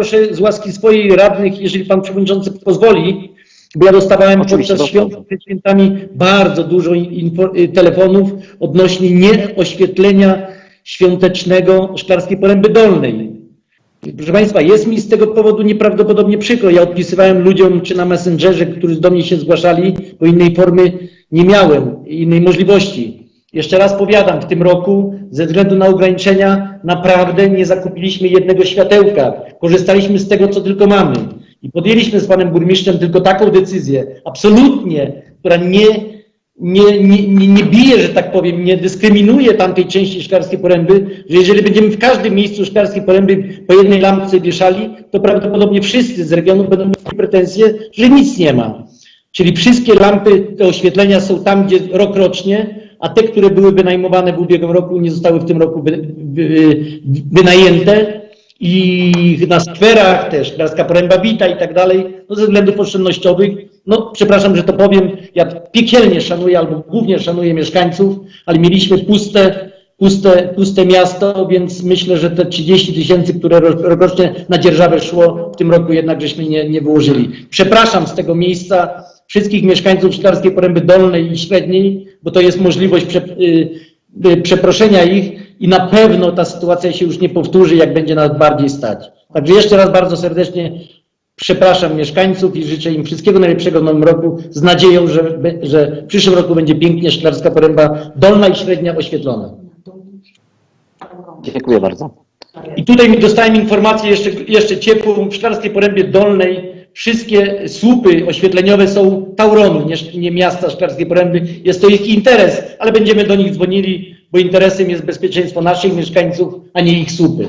poproszę z łaski swojej radnych, jeżeli pan przewodniczący pozwoli, bo ja dostawałem Oczywiście, podczas świąt przed świętami bardzo dużo info, y, telefonów odnośnie nieoświetlenia świątecznego Szklarskiej Poręby Dolnej. Proszę Państwa, jest mi z tego powodu nieprawdopodobnie przykro. Ja odpisywałem ludziom, czy na Messengerze, którzy do mnie się zgłaszali, bo innej formy nie miałem, innej możliwości. Jeszcze raz powiadam, w tym roku ze względu na ograniczenia naprawdę nie zakupiliśmy jednego światełka. Korzystaliśmy z tego, co tylko mamy. I podjęliśmy z panem burmistrzem tylko taką decyzję, absolutnie, która nie, nie, nie, nie, nie bije, że tak powiem, nie dyskryminuje tamtej części Szklarskiej Poręby, że jeżeli będziemy w każdym miejscu Szklarskiej Poręby po jednej lampce wieszali, to prawdopodobnie wszyscy z regionu będą mieli pretensje, że nic nie ma. Czyli wszystkie lampy, te oświetlenia są tam, gdzie rok rocznie, a te, które były wynajmowane w ubiegłym roku, nie zostały w tym roku wy, wy, wynajęte i na skwerach też, Szklarska Poręba Wita i tak dalej, no ze względów oszczędnościowych, no przepraszam, że to powiem, ja piekielnie szanuję albo głównie szanuję mieszkańców, ale mieliśmy puste, puste, puste miasto, więc myślę, że te 30 tysięcy, które ro- rokrocznie na dzierżawę szło, w tym roku jednak żeśmy nie, nie wyłożyli. Przepraszam z tego miejsca wszystkich mieszkańców Szklarskiej Poręby Dolnej i Średniej, bo to jest możliwość prze, y, y, przeproszenia ich i na pewno ta sytuacja się już nie powtórzy, jak będzie nas bardziej stać. Także jeszcze raz bardzo serdecznie przepraszam mieszkańców i życzę im wszystkiego najlepszego w nowym roku z nadzieją, że, że w przyszłym roku będzie pięknie Szklarska Poręba Dolna i Średnia oświetlona. Dziękuję bardzo. I tutaj mi dostałem informację jeszcze, jeszcze ciepłą, w Szklarskiej Porębie Dolnej wszystkie słupy oświetleniowe są Tauronu, nie, nie miasta Szklarskiej Poręby. Jest to ich interes, ale będziemy do nich dzwonili, bo interesem jest bezpieczeństwo naszych mieszkańców, a nie ich słupy.